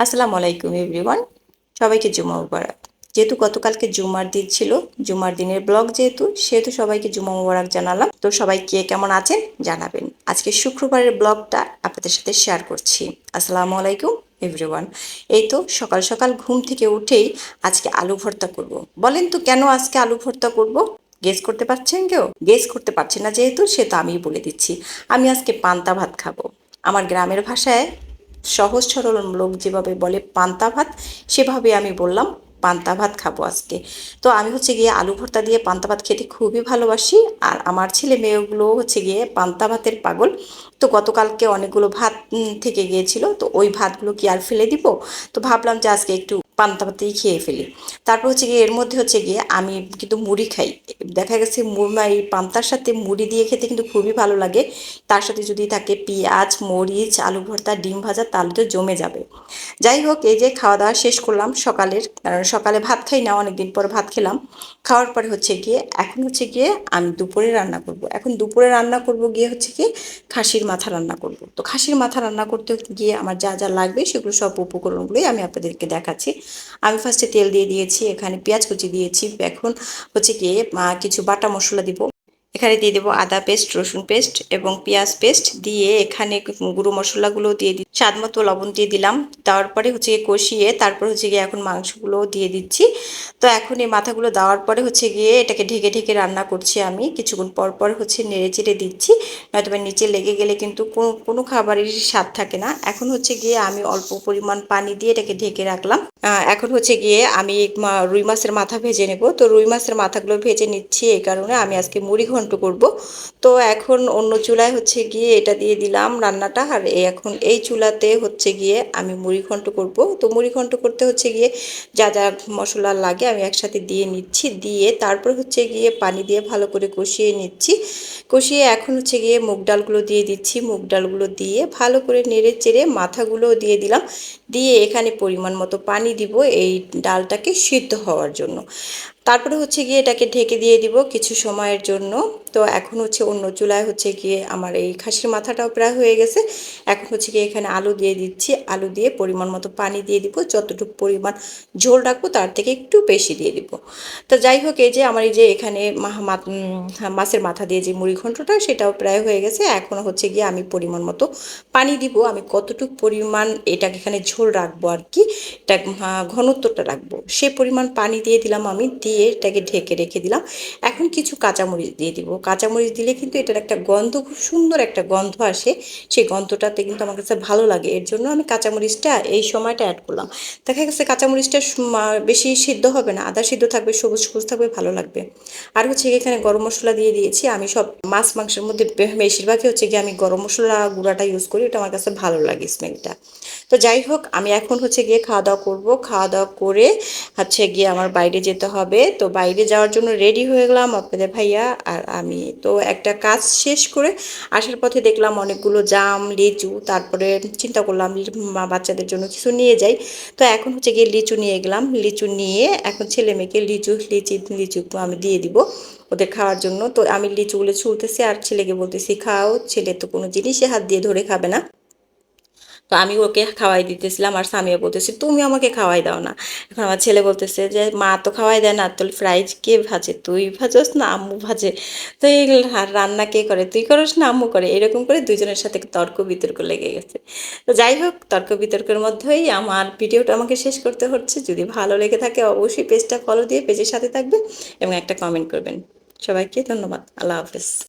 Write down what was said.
আসসালামু আলাইকুম এভরিওয়ান সবাইকে জুমা মুবারক। যেহেতু গতকালকে জুমার দিন ছিল জুমার দিনের ব্লগ যেহেতু, সেহেতু সবাইকে জুমা মুবারক জানালাম। তো সবাই কে কেমন আছেন? জানাবেন। আজকে শুক্রবারের ব্লগটা আপনাদের সাথে শেয়ার করছি। আসসালামু আলাইকুম এভরিওয়ান এই তো সকাল সকাল ঘুম থেকে উঠেই আজকে আলু ভর্তা করব। বলেন তো কেন আজকে আলু ভর্তা করব। গেস করতে পারছেন কেউ? গেস করতে পারছে না যেহেতু, সে তো আমি বলে দিচ্ছি। আমি আজকে পান্তা ভাত খাব। আমার গ্রামের ভাষায় সহজ সরল লোক যেভাবে বলে পান্তা ভাত, সেভাবে আমি বললাম পান্তা ভাত খাব আজকে। তো আমি হচ্ছে গিয়ে আলু ভর্তা দিয়ে পান্তা ভাত খেতে খুবই ভালোবাসি, আর আমার ছেলে মেয়েগুলো হচ্ছে গিয়ে পান্তা ভাতের পাগল। তো গতকালকে অনেকগুলো ভাত থেকে গিয়েছিল, তো ওই ভাতগুলো কি আর ফেলে দিব? তো ভাবলাম যে আজকে একটু পান্তা ভাতেই খেয়ে ফেলি। তারপর হচ্ছে গিয়ে এর মধ্যে হচ্ছে গিয়ে আমি কিন্তু মুড়ি খাই। দেখা গেছে এই পান্তার সাথে মুড়ি দিয়ে খেতে কিন্তু খুবই ভালো লাগে। তার সাথে যদি থাকে পেঁয়াজ, মরিচ, আলু ভর্তা, ডিম ভাজা, তাহলে তো জমে যাবে। যাই হোক, এই যে খাওয়া দাওয়া শেষ করলাম সকালের। কারণ সকালে ভাত খাই না, অনেকদিন পর ভাত খেলাম। খাওয়ার পরে হচ্ছে গিয়ে, এখন হচ্ছে গিয়ে আমি দুপুরে রান্না করব। এখন দুপুরে রান্না করব গিয়ে হচ্ছে কি খাসির মাথা রান্না করব। তো খাসির মাথা রান্না করতে গিয়ে আমার যা যা লাগবে সেগুলো সব উপকরণগুলোই আমি আপনাদেরকে দেখাচ্ছি। আমি ফার্স্টে তেল দিয়ে দিয়েছি, এখানে পেঁয়াজ কুচি দিয়েছি। এখন হচ্ছে গিয়ে কিছু বাটা মশলা দিব। এখানে দিয়ে দেবো আদা পেস্ট, রসুন পেস্ট এবং পেঁয়াজ পেস্ট দিয়ে এখানে গুঁড়ো মশলাগুলো দিয়ে দিই স্বাদ মতো লবণ দিয়ে দিলাম। তারপরে হচ্ছে গিয়ে কষিয়ে তারপর হচ্ছে গিয়ে এখন মাংসগুলো দিয়ে দিচ্ছি। তো এখন এই মাথাগুলো দেওয়ার পরে হচ্ছে গিয়ে এটাকে ঢেকে ঢেকে রান্না করছি আমি। কিছুক্ষণ পর পর হচ্ছে নেড়ে চেড়ে দিচ্ছি। নয়তো নিচে লেগে গেলে কিন্তু কোনো কোনো খাবারের স্বাদ থাকে না। এখন হচ্ছে গিয়ে আমি অল্প পরিমাণ পানি দিয়ে এটাকে ঢেকে রাখলাম। এখন হচ্ছে গিয়ে আমি রুই মাছের মাথা ভেজে নেব। তো রুই মাছের মাথাগুলো ভেজে নিচ্ছি এই কারণে আমি আজকে মুড়ি ঘন্ট করব। তো এখন অন্য চুলায় হচ্ছে গিয়ে এটা দিয়ে দিলাম রান্নাটা। আর এখন এই চুলাতে হচ্ছে গিয়ে আমি মুড়ি ঘন্ট করব। তো মুড়ি ঘন্ট করতে হচ্ছে গিয়ে যা যা মশলা লাগে আমি একসাথে দিয়ে নিচ্ছি। দিয়ে তারপর হচ্ছে গিয়ে পানি দিয়ে ভালো করে কষিয়ে নিচ্ছি। কষিয়ে এখন হচ্ছে গিয়ে মুগ ডালগুলো দিয়ে দিচ্ছি। মুগ ডালগুলো দিয়ে ভালো করে নেড়ে চেড়ে মাথাগুলো দিয়ে দিলাম। দিয়ে এখানে পরিমাণ মতো পানি দিব এই ডালটাকে সিদ্ধ হওয়ার জন্য। তারপরে হচ্ছে গিয়ে এটাকে ঢেকে দিয়ে দিব কিছু সময়ের জন্য। তো এখন হচ্ছে অন্য চুলায় হচ্ছে গিয়ে আমার এই খাসির মাথাটাও প্রায় হয়ে গেছে। এখন হচ্ছে গিয়ে এখানে আলু দিয়ে দিচ্ছি। আলু দিয়ে পরিমাণ মতো পানি দিয়ে দিব। যতটুকু পরিমাণ ঝোল রাখব তার থেকে একটু বেশি দিয়ে দিব। তো যাই হোক, এই যে আমার এই যে এখানে মাছের মাথা দিয়ে যে মুড়ি ঘন্টটা, সেটাও প্রায় হয়ে গেছে। এখন হচ্ছে গিয়ে আমি পরিমাণ মতো পানি দিব। আমি কতটুকু পরিমাণ এটাকে এখানে ঝোল রাখব আর কি, এটা ঘনত্বটা রাখব। সে পরিমাণ পানি দিয়ে দিলাম আমি, দিয়ে এটাকে ঢেকে রেখে দিলাম। এখন কিছু কাঁচামরিচ দিয়ে দিব। কাঁচামরিচ দিলে কিন্তু এটার একটা গন্ধ, খুব সুন্দর একটা গন্ধ আসে। সেই গন্ধটাতে কিন্তু আমার কাছে ভালো লাগে। এর জন্য আমি কাঁচামরিচটা এই সময়টা অ্যাড করলাম। দেখা গেছে কাঁচামরিচটা বেশি সিদ্ধ হবে না। আদা সিদ্ধ থাকবে, সবুজ সবুজ থাকবে, ভালো লাগবে। আর হচ্ছে এখানে গরম মশলা দিয়ে দিয়েছি। আমি সব মাছ, মাংসের মধ্যে বেশিরভাগই হচ্ছে গিয়ে আমি গরম মশলা গুঁড়াটা ইউজ করি। এটা আমার কাছে ভালো লাগে স্মেলটা তো যাই হোক, আমি এখন হচ্ছে গিয়ে খাওয়া দাওয়া করব। খাওয়া দাওয়া করে হচ্ছে গিয়ে আমার বাইরে যেতে হবে। তো বাইরে যাওয়ার জন্য রেডি হয়ে গেলাম আপনাদের ভাইয়া। আর আমি তো একটা কাজ শেষ করে আসার পথে দেখলাম অনেকগুলো জাম, লিচু, তারপরে চিন্তা করলাম বাচ্চাদের জন্য কিছু নিয়ে যাই। তো এখন হচ্ছে গিয়ে লিচু নিয়ে গেলাম। লিচু নিয়ে এখন ছেলে মেয়েকে লিচু, লিচি, লিচু আমি দিয়ে দিব ওদের খাওয়ার জন্য। তো আমি লিচুগুলো ছুলতেছি আর ছেলেকে বলতেছি, খাও, ছেলে তো কোনো জিনিসই হাত দিয়ে ধরে খাবে না। তো আমি ওকে খাওয়াই দিতেছিলাম আর স্বামীও বলতেছি, তুমি আমাকে খাওয়াই দাও না। এখন আমার ছেলে বলতেছে যে, মা তো খাওয়াই দেয় না। তোর ফ্রাইজ কে ভাজে? তুই ভাজোস না আম্মু ভাজে? তো এই রান্না কে করে? তুই করস না আম্মু করে? এরকম করে দুজনের সাথে তর্ক বিতর্ক লেগে গেছে। তো যাই হোক, তর্ক বিতর্কের মধ্যেই আমার ভিডিওটা আমাকে শেষ করতে হচ্ছে। যদি ভালো লেগে থাকে অবশ্যই পেজটা ফলো দিয়ে পেজের সাথে থাকবে এবং একটা কমেন্ট করবেন। সবাইকে ধন্যবাদ। আল্লাহ হাফেজ।